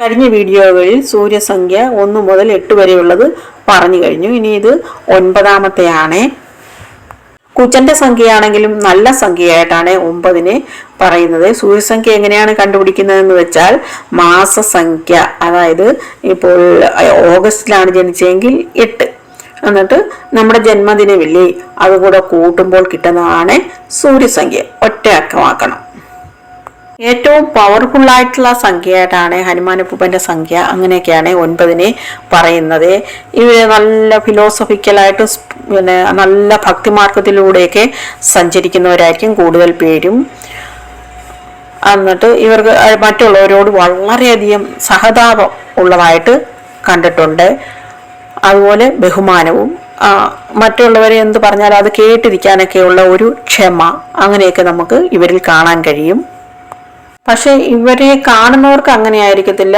കഴിഞ്ഞ വീഡിയോകളിൽ സൂര്യസംഖ്യ ഒന്ന് മുതൽ എട്ട് വരെയുള്ളത് പറഞ്ഞു കഴിഞ്ഞു. ഇനി ഇത് ഒൻപതാമത്തെയാണ്. കുജന്റെ സംഖ്യയാണെങ്കിലും നല്ല സംഖ്യയായിട്ടാണ് ഒമ്പതിനെ പറയുന്നത്. സൂര്യസംഖ്യ എങ്ങനെയാണ് കണ്ടുപിടിക്കുന്നതെന്ന് വെച്ചാൽ മാസസംഖ്യ അതായത് ഇപ്പോൾ ഓഗസ്റ്റിലാണ് ജനിച്ചതെങ്കിൽ എട്ട്. എന്നിട്ട് നമ്മുടെ ജന്മദിനമില്ലേ അതുകൂടെ കൂട്ടുമ്പോൾ കിട്ടുന്നതാണ് സൂര്യസംഖ്യ. ഒറ്റ അക്കമാക്കണം ഏറ്റവും പവർഫുൾ ആയിട്ടുള്ള സംഖ്യയായിട്ടാണ് ഹനുമാനപ്പൂപ്പന്റെ സംഖ്യ. അങ്ങനെയൊക്കെയാണ് ഒൻപതിനെ പറയുന്നത്. ഇവർ നല്ല ഫിലോസഫിക്കലായിട്ട് പിന്നെ നല്ല ഭക്തിമാർഗത്തിലൂടെയൊക്കെ സഞ്ചരിക്കുന്നവരായിരിക്കും കൂടുതൽ പേരും. എന്നിട്ട് ഇവർക്ക് മറ്റുള്ളവരോട് വളരെയധികം സഹതാപം ഉള്ളതായിട്ട് കണ്ടിട്ടുണ്ട്. അതുപോലെ ബഹുമാനവും. മറ്റുള്ളവരെ എന്ത് പറഞ്ഞാലും അത് കേട്ടിരിക്കാനൊക്കെയുള്ള ഒരു ക്ഷമ അങ്ങനെയൊക്കെ നമുക്ക് ഇവരിൽ കാണാൻ കഴിയും. പക്ഷെ ഇവരെ കാണുന്നവർക്ക് അങ്ങനെ ആയിരിക്കത്തില്ല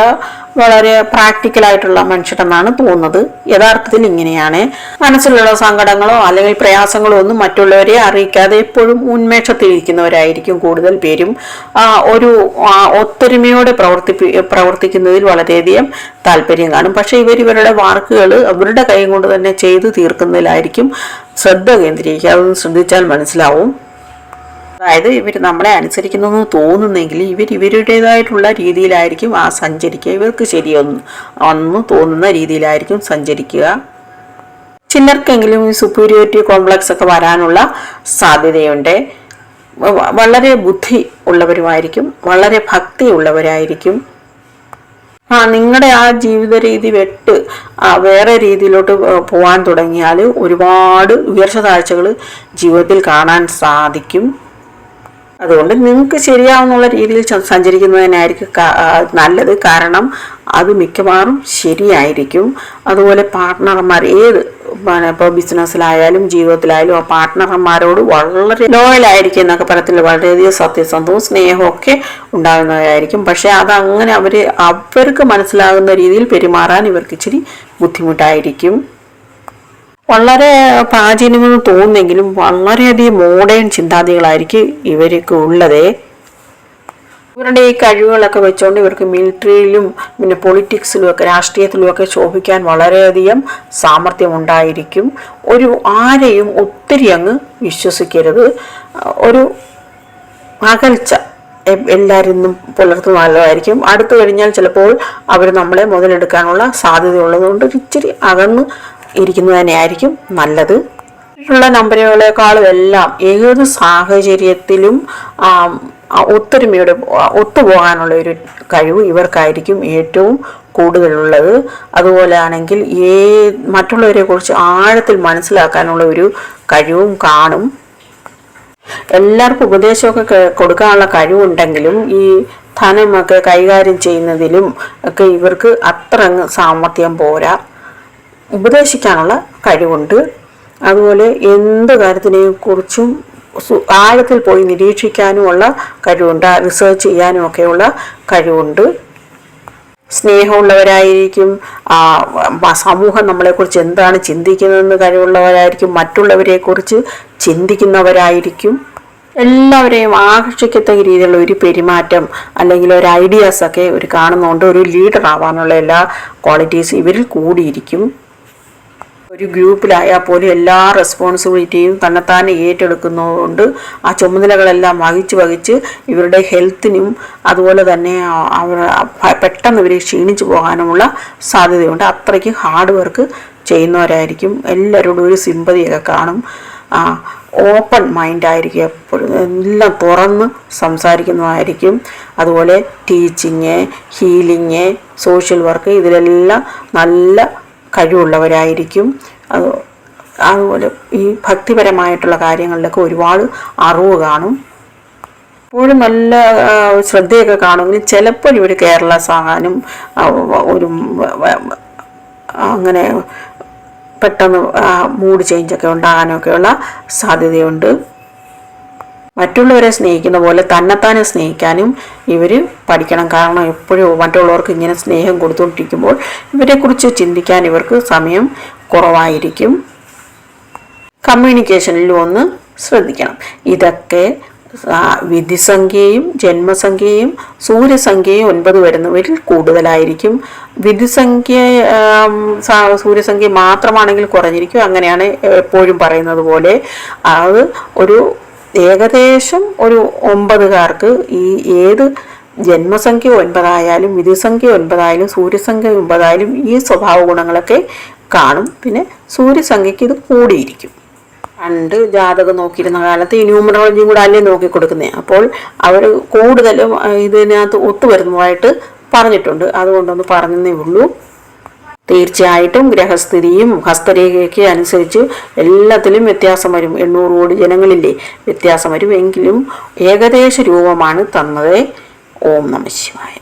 വളരെ പ്രാക്ടിക്കൽ ആയിട്ടുള്ള മനുഷ്യരെന്നാണ് തോന്നുന്നത്. യഥാർത്ഥത്തിൽ ഇങ്ങനെയാണ്. മനസ്സിലുള്ള സങ്കടങ്ങളോ അല്ലെങ്കിൽ പ്രയാസങ്ങളോ ഒന്നും മറ്റുള്ളവരെ അറിയിക്കാതെ എപ്പോഴും ഉന്മേഷത്തിലിരിക്കുന്നവരായിരിക്കും കൂടുതൽ പേരും. ഒരു ഒത്തൊരുമയോടെ പ്രവർത്തിപ്പി പ്രവർത്തിക്കുന്നതിൽ വളരെയധികം താല്പര്യം കാണും. പക്ഷെ ഇവർ ഇവരുടെ വാർക്കുകൾ അവരുടെ കൈ കൊണ്ട് തന്നെ ചെയ്തു തീർക്കുന്നതിലായിരിക്കും ശ്രദ്ധ കേന്ദ്രീകരിക്കുക. അതൊന്ന് ശ്രദ്ധിച്ചാൽ മനസ്സിലാവും. അതായത് ഇവർ നമ്മളെ അനുസരിക്കുന്നു എന്ന് തോന്നുന്നെങ്കിൽ ഇവർ ഇവരുടേതായിട്ടുള്ള രീതിയിലായിരിക്കും ആ സഞ്ചരിക്കുക. ഇവർക്ക് ശരിയൊന്നും ഒന്ന് തോന്നുന്ന രീതിയിലായിരിക്കും സഞ്ചരിക്കുക. ചിലർക്കെങ്കിലും ഈ സുപ്പീരിയോറിറ്റി കോംപ്ലക്സ് ഒക്കെ വരാനുള്ള സാധ്യതയുണ്ട്. വളരെ ബുദ്ധി ഉള്ളവരുമായിരിക്കും വളരെ ഭക്തി ഉള്ളവരായിരിക്കും. ആ നിങ്ങളുടെ ആ ജീവിത രീതി വെട്ട് വേറെ രീതിയിലോട്ട് പോകാൻ തുടങ്ങിയാൽ ഒരുപാട് ഉയർച്ച താഴ്ചകൾ ജീവിതത്തിൽ കാണാൻ സാധിക്കും. അതുകൊണ്ട് നിങ്ങൾക്ക് ശരിയാവുന്നുള്ള രീതിയിൽ സഞ്ചരിക്കുന്നതിനായിരിക്കും നല്ലത്. കാരണം അത് മിക്കവാറും ശരിയായിരിക്കും. അതുപോലെ പാർട്ട്ണർമാർ ഏത് പിന്നെ ഇപ്പോൾ ബിസിനസ്സിലായാലും ജീവിതത്തിലായാലും ആ പാർട്ട്ണർമാരോട് വളരെ ലോയലായിരിക്കും എന്നൊക്കെ പറയത്തില്ല? വളരെയധികം സത്യസന്ധവും സ്നേഹവും ഒക്കെ ഉണ്ടാകുന്നതായിരിക്കും പക്ഷേ അതങ്ങനെ അവർ അവർക്ക് മനസ്സിലാകുന്ന രീതിയിൽ പെരുമാറാൻ ഇവർക്ക് ഇച്ചിരി ബുദ്ധിമുട്ടായിരിക്കും. വളരെ പ്രാചീനമെന്ന് തോന്നുന്നെങ്കിലും വളരെയധികം മോഡേൺ ചിന്താഗതികളായിരിക്കും ഇവർക്ക് ഉള്ളത്. ഇവരുടെ ഈ കഴിവുകളൊക്കെ വെച്ചുകൊണ്ട് ഇവർക്ക് മിലിറ്ററിയിലും പിന്നെ പൊളിറ്റിക്സിലും ഒക്കെ രാഷ്ട്രീയത്തിലും ഒക്കെ ശോഭിക്കാൻ വളരെയധികം സാമർഥ്യം ഉണ്ടായിരിക്കും ഒരു ആരെയും ഒത്തിരി അങ്ങ് വിശ്വസിക്കരുത്. ഒരു അകൽച്ച എല്ലാവരും നിന്നും നല്ലതായിരിക്കും അടുത്തു കഴിഞ്ഞാൽ ചിലപ്പോൾ അവർ നമ്മളെ മുതലെടുക്കാനുള്ള സാധ്യത ഉള്ളതുകൊണ്ട് ഒരു ഇച്ചിരി അകന്ന് ഇരിക്കുന്നത് തന്നെയായിരിക്കും നല്ലത്. ഉള്ള നമ്പറുകളെക്കാളും എല്ലാം ഏത് സാഹചര്യത്തിലും ഒത്തൊരുമയുടെ ഒത്തുപോകാനുള്ള ഒരു കഴിവ് ഇവർക്കായിരിക്കും ഏറ്റവും കൂടുതലുള്ളത്. അതുപോലെ ആണെങ്കിൽ ഏ മറ്റുള്ളവരെ കുറിച്ച് ആഴത്തിൽ മനസ്സിലാക്കാനുള്ള ഒരു കഴിവും കാണും. എല്ലാവർക്കും ഉപദേശമൊക്കെ കൊടുക്കാനുള്ള കഴിവുണ്ടെങ്കിലും ഈ ധനമൊക്കെ കൈകാര്യം ചെയ്യുന്നതിലും ഒക്കെ ഇവർക്ക് അത്ര സാമർഥ്യം പോരാ. ഉപദേശിക്കാനുള്ള കഴിവുണ്ട്. അതുപോലെ എന്ത് കാര്യത്തിനെയും കുറിച്ചും ആഴത്തിൽ പോയി നിരീക്ഷിക്കാനുമുള്ള കഴിവുണ്ട്. റിസർച്ച് ചെയ്യാനും ഒക്കെയുള്ള കഴിവുണ്ട്. സ്നേഹമുള്ളവരായിരിക്കും. സമൂഹം നമ്മളെക്കുറിച്ച് എന്താണ് ചിന്തിക്കുന്നതെന്ന് കഴിവുള്ളവരായിരിക്കും. മറ്റുള്ളവരെക്കുറിച്ച് ചിന്തിക്കുന്നവരായിരിക്കും. എല്ലാവരെയും ആകർഷിക്കത്തക്ക രീതിയിലുള്ള ഒരു പെരുമാറ്റം അല്ലെങ്കിൽ ഒരു ഐഡിയാസ് ഒക്കെ ഒരു കാണുന്നതുകൊണ്ട് ഒരു ലീഡർ ആവാനുള്ള എല്ലാ ക്വാളിറ്റീസും ഇവരിൽ കൂടിയിരിക്കും. ഒരു ഗ്രൂപ്പിലായാൽ പോലും എല്ലാ റെസ്പോൺസിബിലിറ്റിയും തന്നെത്താനെ ഏറ്റെടുക്കുന്നതുകൊണ്ട് ആ ചുമതലകളെല്ലാം വഹിച്ച് വഹിച്ച് ഇവരുടെ ഹെൽത്തിനും അതുപോലെ തന്നെ അവർ പെട്ടെന്ന് ഇവർ ക്ഷീണിച്ചു പോകാനുമുള്ള സാധ്യതയുണ്ട്. അത്രയ്ക്ക് ഹാർഡ് വർക്ക് ചെയ്യുന്നവരായിരിക്കും. എല്ലാവരോടും ഒരു സിമ്പതിയൊക്കെ കാണും. ഓപ്പൺ മൈൻഡായിരിക്കും എപ്പോഴും. എല്ലാം തുറന്ന് സംസാരിക്കുന്നതായിരിക്കും. അതുപോലെ ടീച്ചിങ് ഹീലിങ് സോഷ്യൽ വർക്ക് ഇതിലെല്ലാം നല്ല കഴിവുള്ളവരായിരിക്കും. അത് അതുപോലെ ഈ ഭക്തിപരമായിട്ടുള്ള കാര്യങ്ങളിലൊക്കെ ഒരുപാട് അറിവ് കാണും. എപ്പോഴും നല്ല ശ്രദ്ധയൊക്കെ കാണുമെങ്കിൽ ചിലപ്പോൾ ഇവർ കേരള സാകാനും ഒരു അങ്ങനെ പെട്ടെന്ന് മൂഡ് ചേഞ്ചൊക്കെ ഉണ്ടാകാനൊക്കെയുള്ള സാധ്യതയുണ്ട്. മറ്റുള്ളവരെ സ്നേഹിക്കുന്ന പോലെ തന്നെത്താനെ സ്നേഹിക്കാനും ഇവർ പഠിക്കണം. കാരണം എപ്പോഴും മറ്റുള്ളവർക്ക് ഇങ്ങനെ സ്നേഹം കൊടുത്തുകൊണ്ടിരിക്കുമ്പോൾ ഇവരെക്കുറിച്ച് ചിന്തിക്കാൻ ഇവർക്ക് സമയം കുറവായിരിക്കും. കമ്മ്യൂണിക്കേഷനിലും ഒന്ന് ശ്രദ്ധിക്കണം. ഇതൊക്കെ വിധിസംഖ്യയും ജന്മസംഖ്യയും സൂര്യസംഖ്യയും ഒൻപത് വരുന്നവരിൽ കൂടുതലായിരിക്കും. വിധിസംഖ്യ സൂര്യസംഖ്യ മാത്രമാണെങ്കിൽ കുറഞ്ഞിരിക്കും. അങ്ങനെയാണ് എപ്പോഴും പറയുന്നത് പോലെ. അത് ഒരു ഏകദേശം ഒരു ഒമ്പതുകാർക്ക് ഈ ഏത് ജന്മസംഖ്യ ഒൻപതായാലും വിധിസംഖ്യ ഒൻപതായാലും സൂര്യസംഖ്യ ഒൻപതായാലും ഈ സ്വഭാവ ഗുണങ്ങളൊക്കെ കാണും. പിന്നെ സൂര്യസംഖ്യക്ക് ഇത് കൂടിയിരിക്കും. പണ്ട് ജാതകം നോക്കിയിരുന്ന കാലത്ത് ഈ ന്യൂമറോളജിയും കൂടെ അല്ലേ നോക്കി കൊടുക്കുന്നേ അപ്പോൾ അവർ കൂടുതലും ഇതിനകത്ത് ഒത്തുവരുന്നതായിട്ട് പറഞ്ഞിട്ടുണ്ട്. അതുകൊണ്ടൊന്ന് പറഞ്ഞതേ ഉള്ളൂ. തീർച്ചയായിട്ടും ഗ്രഹസ്ഥിതിയും ഹസ്തരേഖയൊക്കെ അനുസരിച്ച് എല്ലാത്തിലും വ്യത്യാസം വരും. എണ്ണൂറ് കോടി ജനങ്ങളില്ലേ? വ്യത്യാസം വരും. എങ്കിലും ഏകദേശ രൂപമാണ് തന്നത്. ഓം നമ ശിവായ.